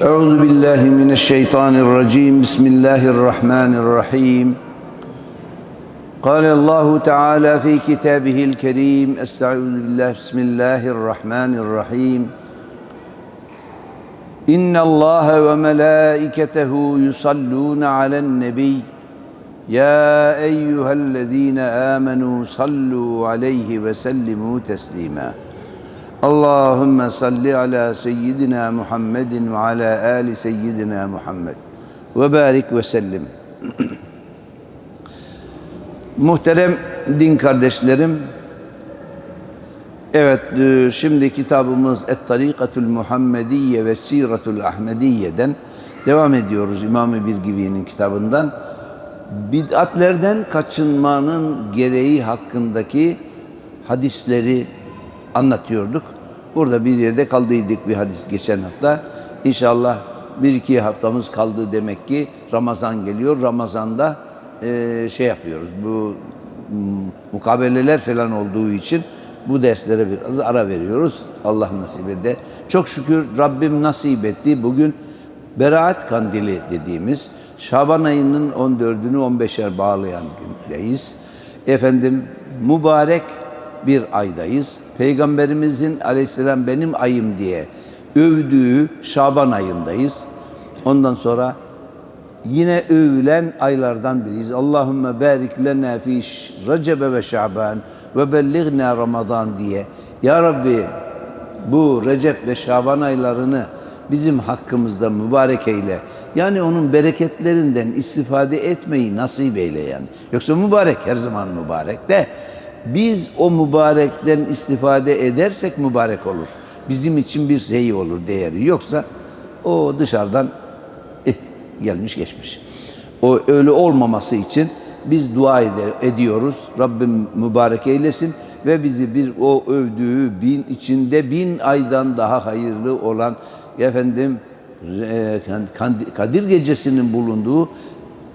أعوذ بالله من الشيطان الرجيم. بسم الله الرحمن الرحيم. قال الله تعالى في كتابه الكريم أستعوذ بالله بسم الله الرحمن الرحيم. إن الله وملائكته يصلون على النبي. يا أيها الذين آمنوا صلوا عليه وسلموا تسليما. Allahümme salli ala seyyidina Muhammedin ve ala ali seyyidina Muhammed ve barik ve sellim. Muhterem din kardeşlerim, evet e, şimdi kitabımız Et-Tarikatul Muhammediye ve Siratul Ahmediye'den devam ediyoruz İmam-ı Birgivi'nin kitabından. Bid'atlerden kaçınmanın gereği hakkındaki hadisleri anlatıyorduk. Burada bir yerde kaldıydık bir hadis geçen hafta. İnşallah bir iki haftamız kaldı demek ki Ramazan geliyor. Ramazan'da eee, şey yapıyoruz. Bu mukabeleler falan olduğu için bu derslere biraz ara veriyoruz. Allah nasip ede. Çok şükür Rabbim nasip etti. Bugün Beraat Kandili dediğimiz Şaban ayının 14'ünü 15'er bağlayan gündeyiz. Efendim mübarek bir aydayız. Peygamberimizin aleyhisselam benim ayım diye övdüğü Şaban ayındayız. Ondan sonra yine övülen aylardan biriyiz. Allahümme barik lena fi Recebe ve Şaban ve bellighna Ramazan diye. Ya Rabbi bu Recep ve Şaban aylarını bizim hakkımızda mübarek eyle. Yani onun bereketlerinden istifade etmeyi nasip eyle yani. Yoksa mübarek her zaman mübarek de biz o mübarekten istifade edersek mübarek olur. Bizim için bir şey olur, değeri. Yoksa o dışarıdan eh, gelmiş geçmiş. O öyle olmaması için biz dua ediyoruz. Rabbim mübarek eylesin ve bizi bir o övdüğü bin içinde bin aydan daha hayırlı olan efendim e, Kadir gecesinin bulunduğu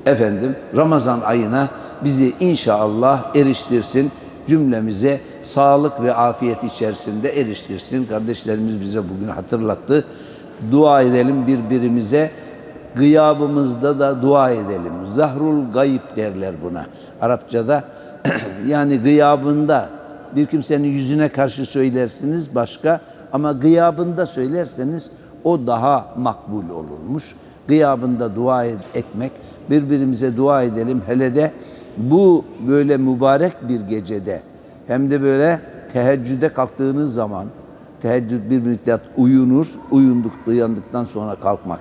efendim Ramazan ayına bizi inşallah eriştirsin. Cümlemize sağlık ve afiyet içerisinde eriştirsin. Kardeşlerimiz bize bugün hatırlattı. Dua edelim birbirimize. Gıyabımızda da dua edelim. Zahrul gayb derler buna. Arapçada yani gıyabında bir kimsenin yüzüne karşı söylersiniz başka ama gıyabında söylerseniz o daha makbul olurmuş. Gıyabında dua et- etmek, birbirimize dua edelim. Hele de bu böyle mübarek bir gecede hem de böyle teheccüde kalktığınız zaman teheccüd bir müddet uyunur, uyunduk, uyandıktan sonra kalkmak.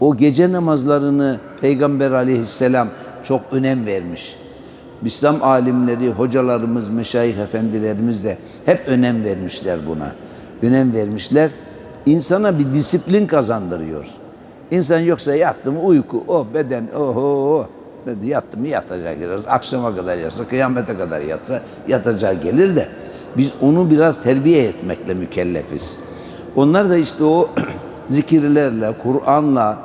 O gece namazlarını Peygamber aleyhisselam çok önem vermiş. İslam alimleri, hocalarımız, meşayih efendilerimiz de hep önem vermişler buna. Önem vermişler. İnsana bir disiplin kazandırıyor. İnsan yoksa yattı mı uyku, o beden, oho, dedi yattı mı yatacağı gelir. Akşama kadar yatsa, kıyamete kadar yatsa yatacağı gelir de biz onu biraz terbiye etmekle mükellefiz. Onlar da işte o zikirlerle, Kur'an'la,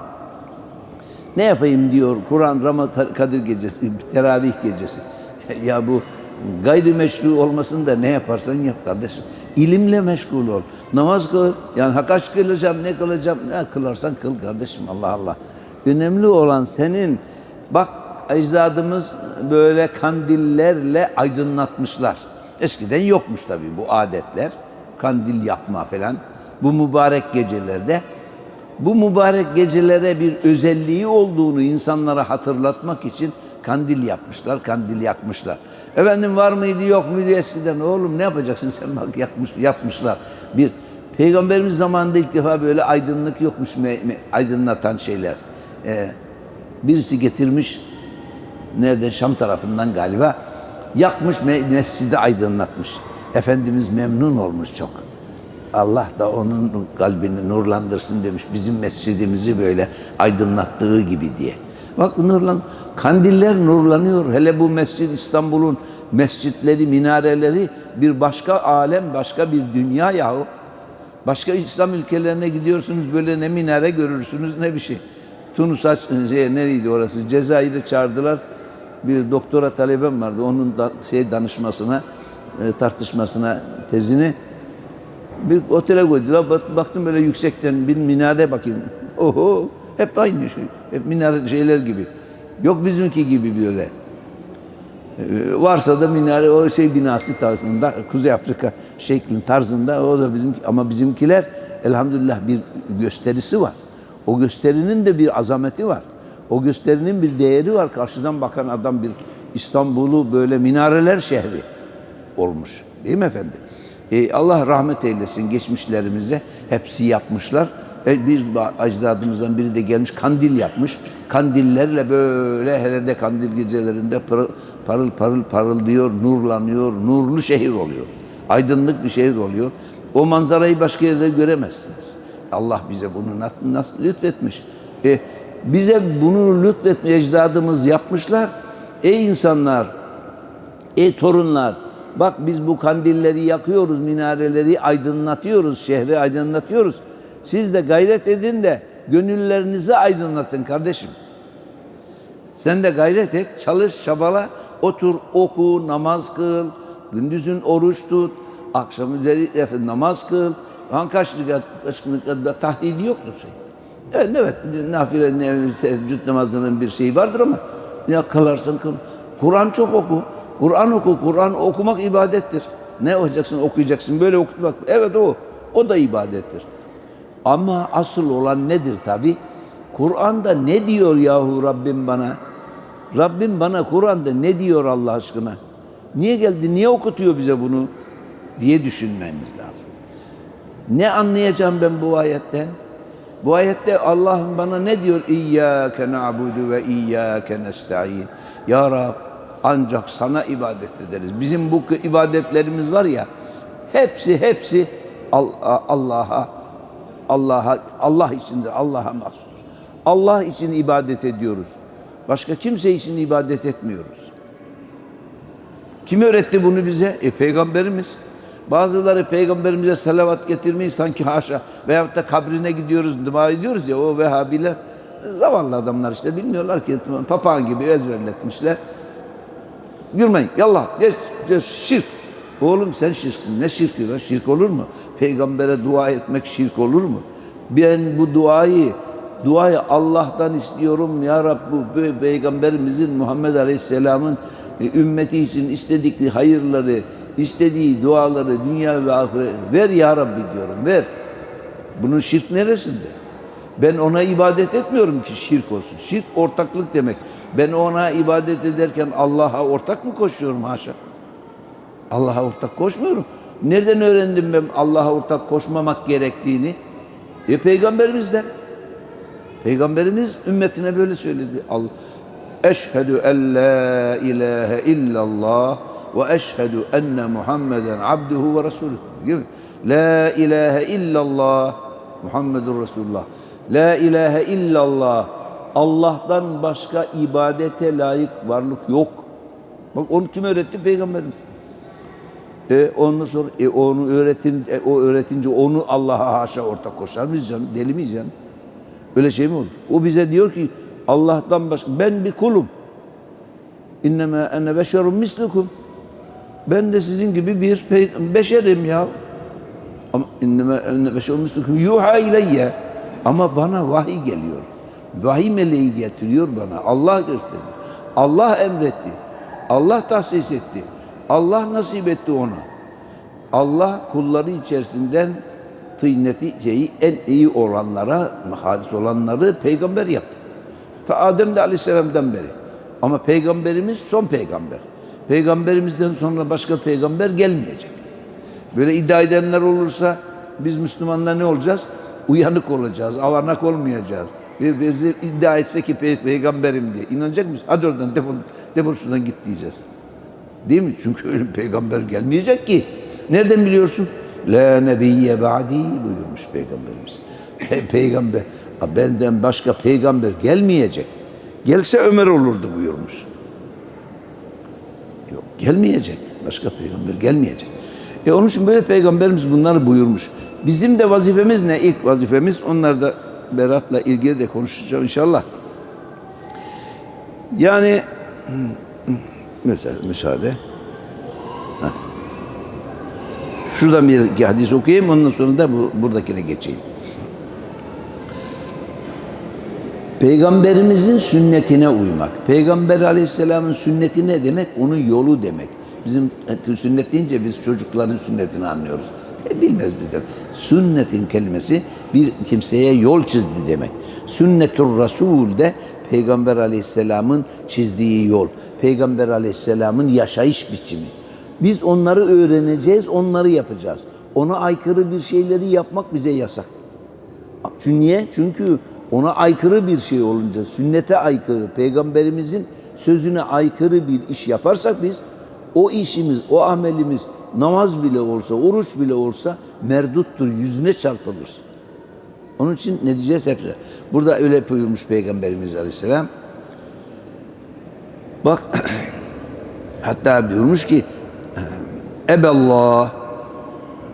ne yapayım diyor Kur'an Ramazan Kadir gecesi, teravih gecesi. ya bu gayrimeşru olmasın da ne yaparsan yap kardeşim. İlimle meşgul ol. Namaz kıl. Yani ha kaç kılacağım, ne kılacağım? Ne kılarsan kıl kardeşim Allah Allah. Önemli olan senin bak ecdadımız böyle kandillerle aydınlatmışlar. Eskiden yokmuş tabii bu adetler. Kandil yakma falan. Bu mübarek gecelerde bu mübarek gecelere bir özelliği olduğunu insanlara hatırlatmak için kandil yapmışlar, kandil yakmışlar. Efendim var mıydı yok muydu eskiden oğlum ne yapacaksın sen bak yakmış, yapmışlar. Bir Peygamberimiz zamanında ilk defa böyle aydınlık yokmuş aydınlatan şeyler. Ee, birisi getirmiş nerede Şam tarafından galiba yakmış me- mescidi aydınlatmış. Efendimiz memnun olmuş çok. Allah da onun kalbini nurlandırsın demiş. Bizim mescidimizi böyle aydınlattığı gibi diye. Bak nurlan, kandiller nurlanıyor. Hele bu mescid İstanbul'un mescitleri, minareleri bir başka alem, başka bir dünya yahu. Başka İslam ülkelerine gidiyorsunuz böyle ne minare görürsünüz ne bir şey. Tunus'a şey, nereydi orası? Cezayir'e çağırdılar. Bir doktora talebem vardı. Onun da, şey danışmasına, e, tartışmasına tezini bir otele koydular. Bak- Baktım böyle yüksekten bir minare bakayım. Oho hep aynı şey. Hep minare şeyler gibi. Yok bizimki gibi böyle. Ee, varsa da minare o şey binası tarzında Kuzey Afrika şeklin tarzında o da bizim ama bizimkiler elhamdülillah bir gösterisi var. O gösterinin de bir azameti var. O gösterinin bir değeri var. Karşıdan bakan adam bir İstanbul'u böyle minareler şehri olmuş. Değil mi efendim? Ee, Allah rahmet eylesin geçmişlerimize. Hepsi yapmışlar. E, bir ecdadımızdan biri de gelmiş kandil yapmış. Kandillerle böyle hele de kandil gecelerinde pırıl parıl parıl parıldıyor, nurlanıyor, nurlu şehir oluyor. Aydınlık bir şehir oluyor. O manzarayı başka yerde göremezsiniz. Allah bize bunu nasıl lütfetmiş. E, bize bunu lütfetmiş ecdadımız yapmışlar. Ey insanlar, Ey torunlar, bak biz bu kandilleri yakıyoruz, minareleri aydınlatıyoruz, şehri aydınlatıyoruz. Siz de gayret edin de gönüllerinizi aydınlatın kardeşim. Sen de gayret et, çalış, çabala, otur, oku, namaz kıl, gündüzün oruç tut, akşam üzeri namaz kıl. Han kaç tahdidi yoktur şey. Evet, evet nafile, teheccüd namazının bir şeyi vardır ama ya kılarsın kıl. Kur'an çok oku. Kur'an oku. Kur'an okumak ibadettir. Ne olacaksın okuyacaksın böyle okutmak. Evet o. O da ibadettir. Ama asıl olan nedir tabi? Kur'an'da ne diyor yahu Rabbim bana? Rabbim bana Kur'an'da ne diyor Allah aşkına? Niye geldi? Niye okutuyor bize bunu? diye düşünmemiz lazım. Ne anlayacağım ben bu ayetten? Bu ayette Allah'ım bana ne diyor? İyyâke na'budu ve iyyâke nesta'in. Ya Rab ancak sana ibadet ederiz. Bizim bu ibadetlerimiz var ya hepsi hepsi Al- Allah'a Allah'a Allah içindir. Allah'a mahsustur. Allah için ibadet ediyoruz. Başka kimse için ibadet etmiyoruz. Kim öğretti bunu bize? E peygamberimiz. Bazıları peygamberimize salavat getirmeyi sanki haşa veyahut da kabrine gidiyoruz, dua ediyoruz ya o Vehhabiler zavallı adamlar işte bilmiyorlar ki papağan gibi ezberletmişler. Gülmeyin. Yallah geç, geç şirk. Oğlum sen şirksin. Ne şirki var? Şirk olur mu? Peygambere dua etmek şirk olur mu? Ben bu duayı duayı Allah'tan istiyorum ya Rab bu pe- peygamberimizin Muhammed Aleyhisselam'ın e, ümmeti için istedikleri hayırları, istediği duaları dünya ve ahiret ver ya Rabbi diyorum ver. Bunun şirk neresinde? Ben ona ibadet etmiyorum ki şirk olsun. Şirk ortaklık demek. Ben ona ibadet ederken Allah'a ortak mı koşuyorum haşa? Allah'a ortak koşmuyorum. Nereden öğrendim ben Allah'a ortak koşmamak gerektiğini? E peygamberimizden. Peygamberimiz ümmetine böyle söyledi. Allah Eşhedü en la ilahe illallah enne Muhammeden abduhu ve resulüh. Değil mi? La ilahe illallah Muhammedur Resulullah. La ilahe illallah. Allah'tan başka ibadete layık varlık yok. Bak onu kim öğretti? Peygamberimiz. E ondan sonra e onu öğretin e, o öğretince onu Allah'a haşa ortak koşar mıyız canım? Deli miyiz canım? Öyle şey mi olur? O bize diyor ki Allah'tan başka ben bir kulum. İnnemâ ene beşerun mislukum. Ben de sizin gibi bir beşerim ya. Ama innemâ ene beşerun mislukum yuha ileyye. Ama bana vahiy geliyor. Vahiy meleği getiriyor bana. Allah gösterdi. Allah emretti. Allah tahsis etti. Allah nasip etti ona. Allah kulları içerisinden tıyneti şeyi en iyi olanlara, hadis olanları peygamber yaptı. Ta Adem de Aleyhisselam'dan beri. Ama peygamberimiz son peygamber. Peygamberimizden sonra başka peygamber gelmeyecek. Böyle iddia edenler olursa biz Müslümanlar ne olacağız? Uyanık olacağız, avanak olmayacağız. Bir, bir, bir iddia etse ki pey- peygamberim diye. inanacak mıyız? Hadi oradan defol, defol şuradan git diyeceğiz. Değil mi? Çünkü öyle peygamber gelmeyecek ki. Nereden biliyorsun? La nebiyye ba'di buyurmuş peygamberimiz. Pe- peygamber, benden başka peygamber gelmeyecek. Gelse Ömer olurdu buyurmuş. Gelmeyecek. Başka peygamber gelmeyecek. E onun için böyle peygamberimiz bunları buyurmuş. Bizim de vazifemiz ne? İlk vazifemiz onlar da Berat'la ilgili de konuşacağım inşallah. Yani mesela müsaade. Şuradan bir hadis okuyayım ondan sonra da bu buradakine geçeyim. Peygamberimizin sünnetine uymak. Peygamber aleyhisselamın sünneti ne demek? Onun yolu demek. Bizim sünnet deyince biz çocukların sünnetini anlıyoruz. E, bilmez bizler. Sünnetin kelimesi bir kimseye yol çizdi demek. Sünnetur Rasul de Peygamber aleyhisselamın çizdiği yol. Peygamber aleyhisselamın yaşayış biçimi. Biz onları öğreneceğiz, onları yapacağız. Ona aykırı bir şeyleri yapmak bize yasak. Çünkü niye? Çünkü ona aykırı bir şey olunca, sünnete aykırı, peygamberimizin sözüne aykırı bir iş yaparsak biz, o işimiz, o amelimiz namaz bile olsa, oruç bile olsa merduttur, yüzüne çarpılır. Onun için ne diyeceğiz hepsi. Burada öyle buyurmuş Peygamberimiz Aleyhisselam. Bak hatta buyurmuş ki Eballah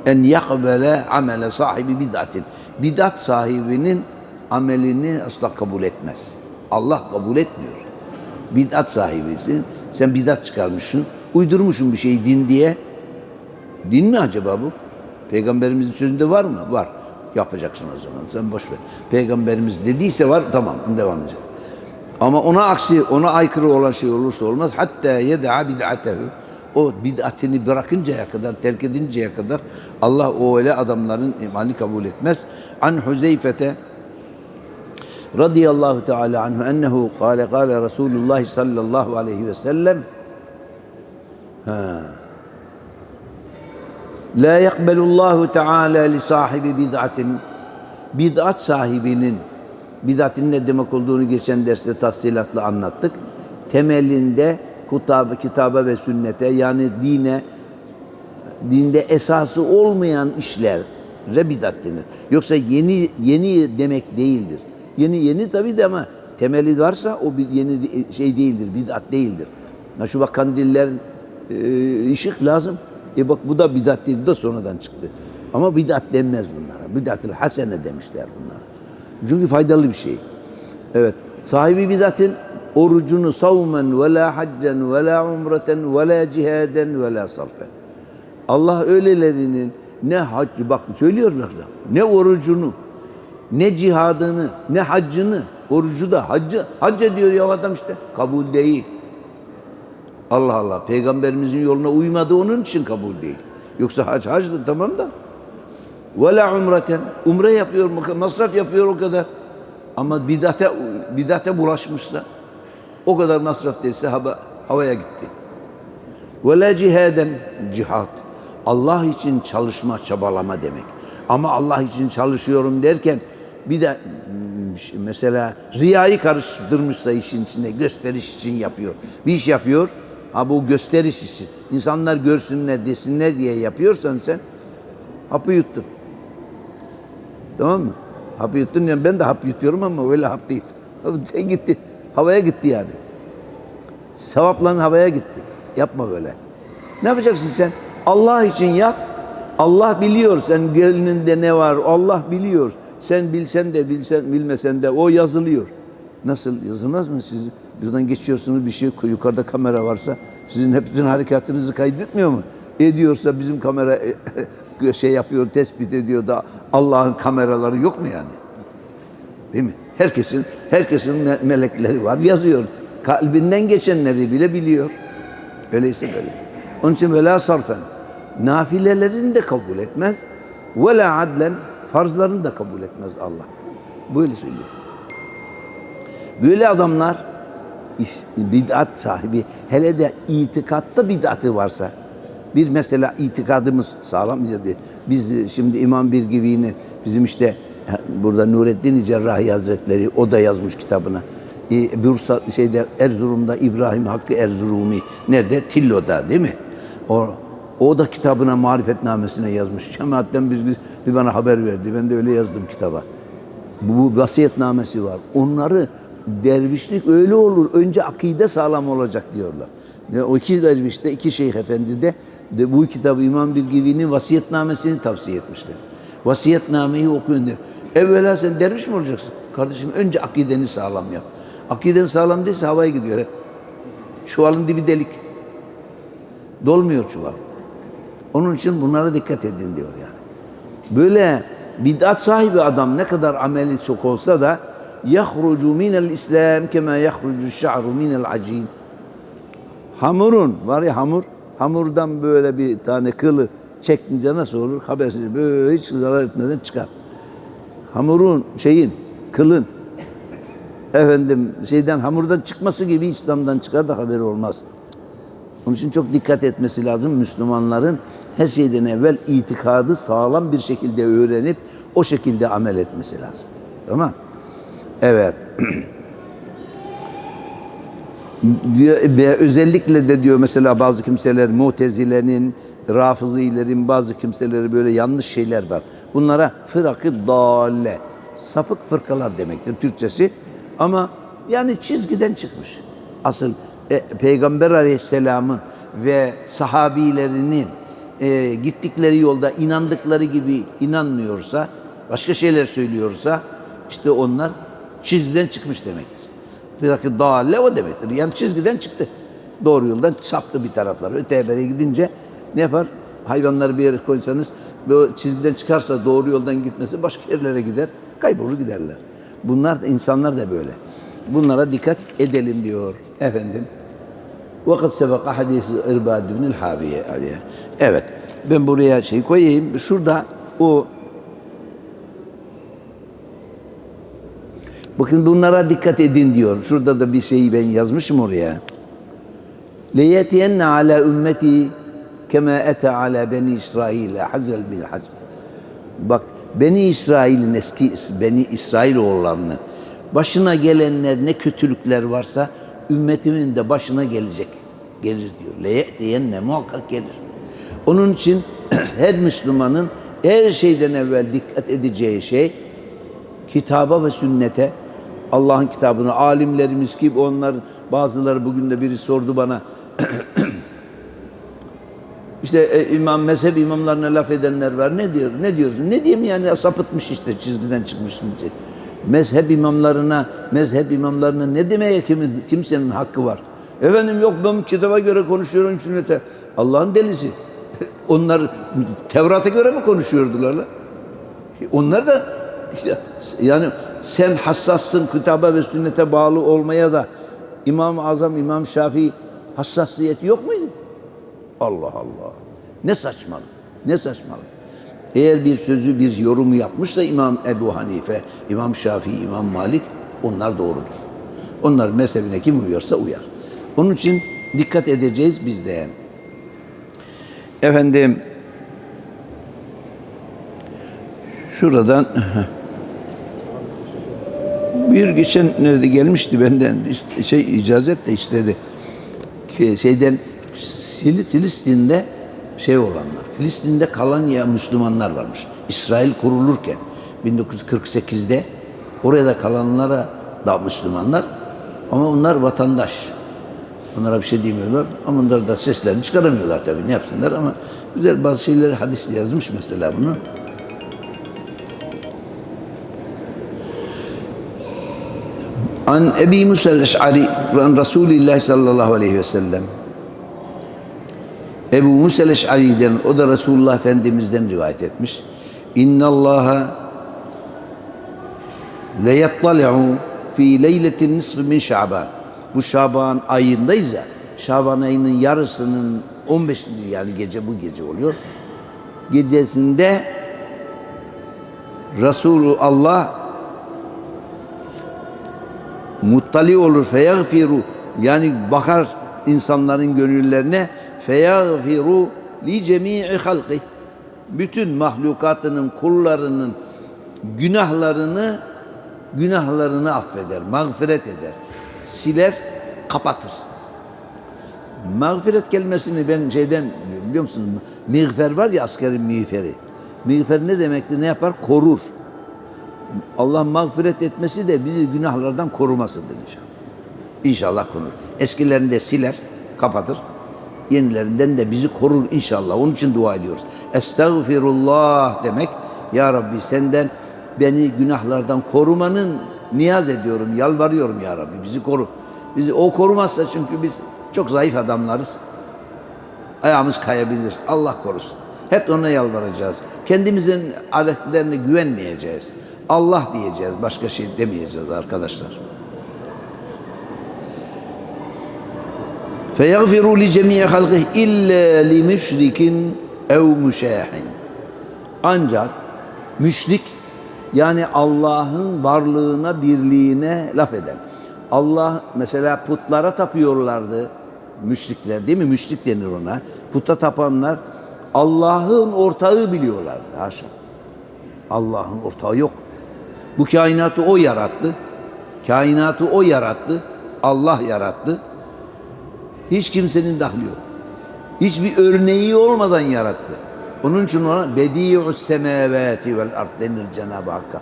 en yakbele amele sahibi bid'atin. Bid'at sahibinin amelini asla kabul etmez. Allah kabul etmiyor. Bid'at sahibisin. Sen bid'at çıkarmışsın. Uydurmuşsun bir şeyi din diye. Din mi acaba bu? Peygamberimizin sözünde var mı? Var. Yapacaksın o zaman. Sen boş ver. Peygamberimiz dediyse var tamam devam edeceğiz. Ama ona aksi, ona aykırı olan şey olursa olmaz. Hatta yed'a bid'atehu. O bid'atini bırakıncaya kadar, terk edinceye kadar Allah o öyle adamların imanı kabul etmez. An Huzeyfete radıyallahu teala anhu ennehu kâle kâle Resulullah sallallahu aleyhi ve sellem ha. La yakbelullahu teala li sahibi bid'atin bid'at sahibinin bid'atin ne demek olduğunu geçen derste tafsilatla anlattık. Temelinde kitaba, kitaba ve sünnete yani dine dinde esası olmayan işler bidat denir. Yoksa yeni yeni demek değildir. Yeni yeni tabii de ama temeli varsa o bir yeni şey değildir, bidat değildir. Ha şu bak kandiller e, ışık lazım. E bak bu da bidat değil, bu da sonradan çıktı. Ama bidat denmez bunlara. Bidat-ül hasene demişler bunlara. Çünkü faydalı bir şey. Evet. Sahibi bidatın orucunu savmen ve la haccen ve la umreten ve la cihaden ve la sarfen. Allah öylelerinin ne hac bak söylüyorlar da ne orucunu ne cihadını ne haccını orucu da haccı hacca diyor ya adam işte kabul değil. Allah Allah peygamberimizin yoluna uymadı onun için kabul değil. Yoksa hac hacdı tamam da. Ve la umreten umre yapıyor masraf yapıyor o kadar. Ama bidate bidate bulaşmışsa o kadar masraf değilse hava, havaya gitti. Ve cihaden cihat. Allah için çalışma, çabalama demek. Ama Allah için çalışıyorum derken bir de mesela riyayı karıştırmışsa işin içinde gösteriş için yapıyor. Bir iş yapıyor. Ha bu gösteriş için. İnsanlar görsünler, desinler diye yapıyorsan sen hapı yuttun. Tamam mı? Hapı yuttun yani ben de hap yutuyorum ama öyle hap değil. Sen gitti. Havaya gitti yani. Sevapların havaya gitti. Yapma böyle. Ne yapacaksın sen? Allah için yap. Allah biliyor sen gönlünde ne var. Allah biliyor. Sen bilsen de bilsen bilmesen de o yazılıyor. Nasıl yazılmaz mı? Siz buradan geçiyorsunuz bir şey yukarıda kamera varsa sizin hep bütün harekatınızı kaydetmiyor mu? Ediyorsa bizim kamera şey yapıyor, tespit ediyor da Allah'ın kameraları yok mu yani? Değil mi? Herkesin herkesin me- melekleri var, yazıyor. Kalbinden geçenleri bile biliyor. Öyleyse böyle. Onun için vela sarfen nafilelerini de kabul etmez. Ve la adlen farzlarını da kabul etmez Allah. Böyle söylüyor. Böyle adamlar bid'at sahibi hele de itikatta bid'atı varsa bir mesela itikadımız sağlam diye biz şimdi İmam Birgivi'ni bizim işte burada Nureddin Cerrahi Hazretleri o da yazmış kitabına. E, Bursa şeyde Erzurum'da İbrahim Hakkı Erzurumi nerede? Tillo'da değil mi? O o da kitabına marifetnamesine yazmış. Cemaatten bir, bir, bana haber verdi. Ben de öyle yazdım kitaba. Bu, bu vasiyetnamesi var. Onları dervişlik öyle olur. Önce akide sağlam olacak diyorlar. Ve o iki derviş de iki şeyh efendi de, de bu kitabı İmam Bilgivi'nin vasiyetnamesini tavsiye etmişler. Vasiyetnameyi okuyun diyor. Evvela sen derviş mi olacaksın? Kardeşim önce akideni sağlam yap. Akiden sağlam değilse havaya gidiyor hep. Çuvalın dibi delik. Dolmuyor çuval. Onun için bunlara dikkat edin diyor yani. Böyle bid'at sahibi adam ne kadar ameli çok olsa da yahrucu minel İslam kema yahrucu şa'ru minel acin. Hamurun var ya hamur. Hamurdan böyle bir tane kılı çekince nasıl olur? Habersiz böyle hiç zarar etmeden çıkar. Hamurun şeyin kılın efendim şeyden hamurdan çıkması gibi İslam'dan çıkar da haberi olmaz. Onun için çok dikkat etmesi lazım Müslümanların her şeyden evvel itikadı sağlam bir şekilde öğrenip o şekilde amel etmesi lazım. Tamam Evet. diyor, ve özellikle de diyor mesela bazı kimseler Mutezile'nin, Rafızilerin bazı kimseleri böyle yanlış şeyler var. Bunlara fırakı dalle, sapık fırkalar demektir Türkçesi. Ama yani çizgiden çıkmış. Asıl e, Peygamber Aleyhisselam'ın ve sahabilerinin e, gittikleri yolda inandıkları gibi inanmıyorsa, başka şeyler söylüyorsa işte onlar çizgiden çıkmış demektir. Fırakı dalle o demektir. Yani çizgiden çıktı. Doğru yoldan saptı bir taraflara. Öteye gidince ne yapar? Hayvanları bir yere koysanız böyle çizgiden çıkarsa doğru yoldan gitmesi başka yerlere gider. Kaybolur giderler. Bunlar insanlar da böyle. Bunlara dikkat edelim diyor efendim. Vakit sebeka hadisi İrbad ibn Habiye aleyhe. Evet. Ben buraya şey koyayım. Şurada o Bakın bunlara dikkat edin diyor. Şurada da bir şeyi ben yazmışım oraya. لَيَتِيَنَّ عَلَى ümmeti kema ete ala beni İsrail hazel bil hasb. Bak Beni İsrail'in eski Beni İsrail oğullarını başına gelenler ne kötülükler varsa ümmetimin de başına gelecek. Gelir diyor. Leyetiyenne muhakkak gelir. Onun için her Müslümanın her şeyden evvel dikkat edeceği şey kitaba ve sünnete Allah'ın kitabını alimlerimiz gibi onlar bazıları bugün de biri sordu bana işte e, imam mezhep imamlarına laf edenler var. Ne diyor? Ne diyorsun? Ne diyeyim yani sapıtmış işte çizgiden çıkmış. Mezhep imamlarına, mezhep imamlarına ne demeye kimin, kimsenin hakkı var? Efendim yok ben kitaba göre konuşuyorum sünnete. Allah'ın delisi. Onlar Tevrat'a göre mi konuşuyordular lan? Onlar da işte yani sen hassassın kitaba ve sünnete bağlı olmaya da İmam-ı Azam İmam Şafii hassasiyeti yok muydu? Allah Allah. Ne saçmalık. Ne saçmalık. Eğer bir sözü bir yorumu yapmışsa İmam Ebu Hanife, İmam Şafii, İmam Malik onlar doğrudur. Onlar mezhebine kim uyuyorsa uyar. Onun için dikkat edeceğiz biz de. Efendim şuradan bir geçen nerede gelmişti benden şey icazet de istedi. Şeyden Fil- Filistin'de şey olanlar, Filistin'de kalan ya Müslümanlar varmış. İsrail kurulurken 1948'de oraya da kalanlara da Müslümanlar ama onlar vatandaş. Onlara bir şey demiyorlar ama onlar da seslerini çıkaramıyorlar tabii ne yapsınlar ama güzel bazı şeyleri hadis yazmış mesela bunu. An Ebi Musa el-Eş'ari an Resulillah sallallahu aleyhi ve sellem Ebu Musa el-Eş'ari'den o da Resulullah Efendimiz'den rivayet etmiş. İnna Allaha le fi leyletin nisfi min Şaban. Bu Şaban ayındayız ya. Şaban ayının yarısının 15. yani gece bu gece oluyor. Gecesinde Resulullah muttali olur feyagfiru yani bakar insanların gönüllerine feyagfiru li cemii halqi bütün mahlukatının kullarının günahlarını günahlarını affeder, mağfiret eder. Siler, kapatır. Mağfiret kelimesini ben şeyden biliyor musun? Miğfer var ya askerin miğferi. Miğfer ne demektir? Ne yapar? Korur. Allah mağfiret etmesi de bizi günahlardan korumasıdır inşallah. İnşallah korur. Eskilerini de siler, kapatır. Yenilerinden de bizi korur inşallah. Onun için dua ediyoruz. Estağfirullah demek. Ya Rabbi senden beni günahlardan korumanın niyaz ediyorum, yalvarıyorum ya Rabbi. Bizi koru. Bizi o korumazsa çünkü biz çok zayıf adamlarız. Ayağımız kayabilir. Allah korusun. Hep ona yalvaracağız. Kendimizin aletlerine güvenmeyeceğiz. Allah diyeceğiz. Başka şey demeyeceğiz arkadaşlar. فَيَغْفِرُ لِجَمِيعِ خَلْقِهِ اِلَّا لِمُشْرِكٍ اَوْ مُشَاحٍ Ancak müşrik yani Allah'ın varlığına, birliğine laf eden. Allah mesela putlara tapıyorlardı müşrikler değil mi? Müşrik denir ona. Puta tapanlar Allah'ın ortağı biliyorlardı. Haşa. Allah'ın ortağı yok. Bu kainatı o yarattı. Kainatı o yarattı. Allah yarattı. Hiç kimsenin dahli yok. Hiçbir örneği olmadan yarattı. Onun için ona bedi'us semavati vel ard denir Cenab-ı Hakk'a.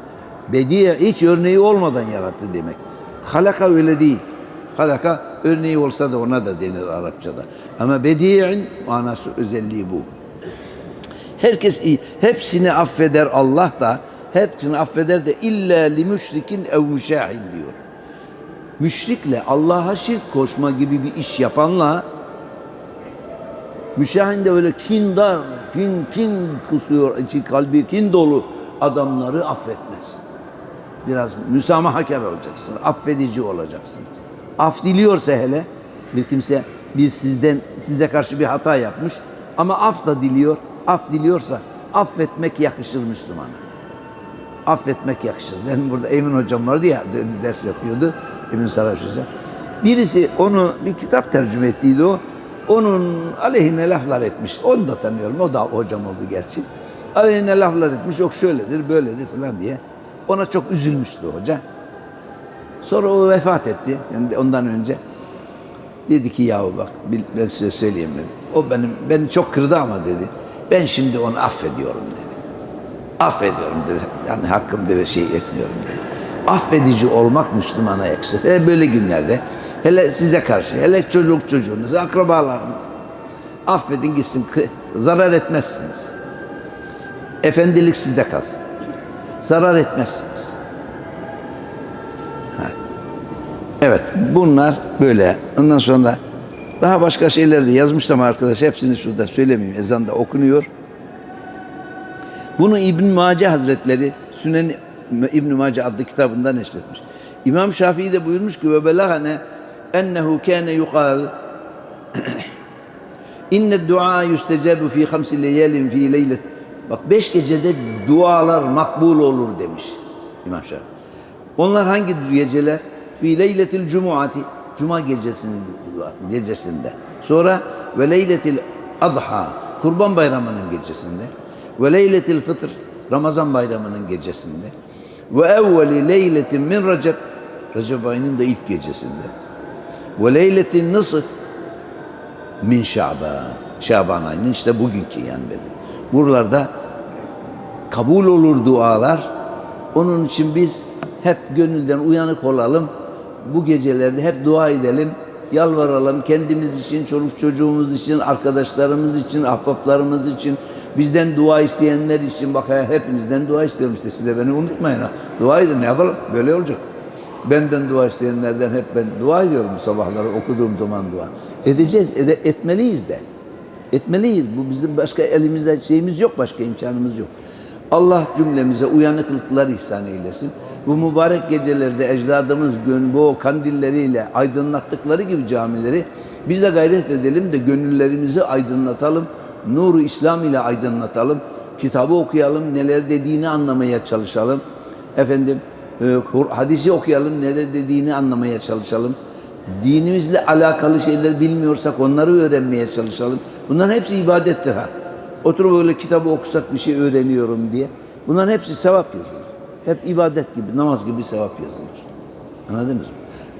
Bedi' hiç örneği olmadan yarattı demek. Halaka öyle değil. Halaka örneği olsa da ona da denir Arapçada. Ama bedi'in manası özelliği bu. Herkes iyi. Hepsini affeder Allah da hepsini affeder de illa li müşrikin ev müşahin diyor. Müşrikle Allah'a şirk koşma gibi bir iş yapanla müşahin de öyle kindar, kin, kin kusuyor, içi kalbi kin dolu adamları affetmez. Biraz müsamahakar olacaksın, affedici olacaksın. Af diliyorsa hele bir kimse bir sizden size karşı bir hata yapmış ama af da diliyor. Af diliyorsa affetmek yakışır Müslümana. Affetmek yakışır. Ben burada Emin hocam vardı ya ders yapıyordu. Saraç Hoca. Birisi onu bir kitap tercüme ettiydi o. Onun aleyhine laflar etmiş. Onu da tanıyorum. O da hocam oldu gerçi. Aleyhine laflar etmiş. Yok şöyledir, böyledir falan diye. Ona çok üzülmüştü hoca. Sonra o vefat etti. Yani ondan önce. Dedi ki yahu bak ben size söyleyeyim dedim. O benim beni çok kırdı ama dedi. Ben şimdi onu affediyorum dedi. Affediyorum dedi. Yani hakkımda bir şey etmiyorum dedi. Affedici olmak Müslümana yakışır. Hele böyle günlerde hele size karşı hele çocuk çocuğunuz, akrabalarınız affedin gitsin zarar etmezsiniz. Efendilik sizde kalsın. Zarar etmezsiniz. Evet bunlar böyle. Ondan sonra daha başka şeyler de yazmıştım arkadaş. Hepsini şurada söylemeyeyim. Ezanda okunuyor. Bunu İbn Mace Hazretleri Sünen İbn Mace adlı kitabından işletmiş. İmam Şafii de buyurmuş ki ve belagane ennehu kâne yukal İnne dua yüstecabu fi hamsi leyalin fi leylet. Bak beş gecede dualar makbul olur demiş İmam Şafii. Onlar hangi geceler? Fi leyletil cumuati. Cuma gecesinin gecesinde. Sonra ve leyletil adha. Kurban bayramının gecesinde. Ve leyletil fıtr. Ramazan bayramının gecesinde. Ve evveli leyletin min recep. Recep ayının da ilk gecesinde. Ve leyletin nısf min Şaban. Şaban ayının işte bugünkü yani benim. Buralarda kabul olur dualar. Onun için biz hep gönülden uyanık olalım. Bu gecelerde hep dua edelim. Yalvaralım kendimiz için, çoluk çocuğumuz için, arkadaşlarımız için, ahbaplarımız için, bizden dua isteyenler için. Bak ya hepinizden dua istiyorum işte size beni unutmayın ha. Dua edin ne yapalım böyle olacak. Benden dua isteyenlerden hep ben dua ediyorum sabahları okuduğum zaman dua. Edeceğiz, ede, etmeliyiz de. Etmeliyiz. Bu bizim başka elimizde şeyimiz yok, başka imkanımız yok. Allah cümlemize uyanıklıklar ihsan eylesin. Bu mübarek gecelerde ecdadımız gün bu kandilleriyle aydınlattıkları gibi camileri biz de gayret edelim de gönüllerimizi aydınlatalım. Nuru İslam ile aydınlatalım. Kitabı okuyalım, neler dediğini anlamaya çalışalım. Efendim, e, hadisi okuyalım, ne de dediğini anlamaya çalışalım. Dinimizle alakalı şeyler bilmiyorsak onları öğrenmeye çalışalım. Bunların hepsi ibadettir ha. Oturup böyle kitabı okusak bir şey öğreniyorum diye. Bunların hepsi sevap yazılır. Hep ibadet gibi, namaz gibi sevap yazılır. Anladınız mı?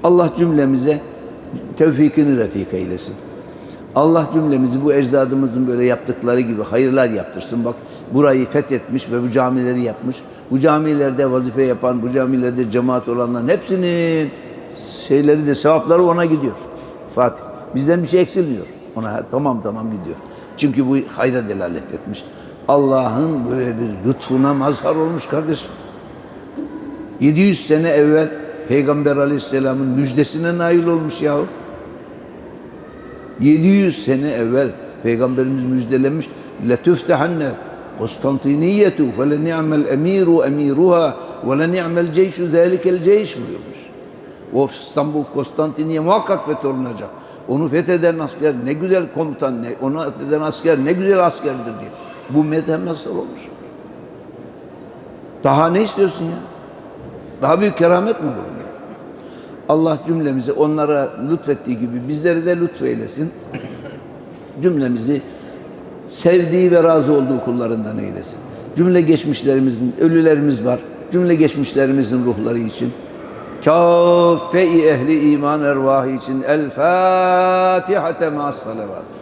Allah cümlemize tevfikini refik eylesin. Allah cümlemizi bu ecdadımızın böyle yaptıkları gibi hayırlar yaptırsın. Bak burayı fethetmiş ve bu camileri yapmış. Bu camilerde vazife yapan, bu camilerde cemaat olanların hepsinin şeyleri de sevapları ona gidiyor. Fatih. Bizden bir şey eksilmiyor. Ona tamam tamam gidiyor. Çünkü bu hayra delalet etmiş. Allah'ın böyle bir lütfuna mazhar olmuş kardeşim. 700 sene evvel Peygamber Aleyhisselam'ın müjdesine nail olmuş yahu. 700 sene evvel Peygamberimiz müjdelemiş letüftehenne Konstantiniyetu fe le ni'mel emiru emiruha ve le ni'mel ceyşu zelikel ceyş buyurmuş. O İstanbul Konstantiniye muhakkak fetholunacak. Onu fetheden asker ne güzel komutan, ne, onu fetheden asker ne güzel askerdir diye. Bu methemmesel olmuş. Daha ne istiyorsun ya? Daha büyük keramet mi bulunuyor? Allah cümlemizi onlara lütfettiği gibi bizleri de lütfeylesin. Cümlemizi sevdiği ve razı olduğu kullarından eylesin. Cümle geçmişlerimizin, ölülerimiz var. Cümle geçmişlerimizin ruhları için. Kâfe-i ehli iman ervahı için. El Fatiha temas salavat.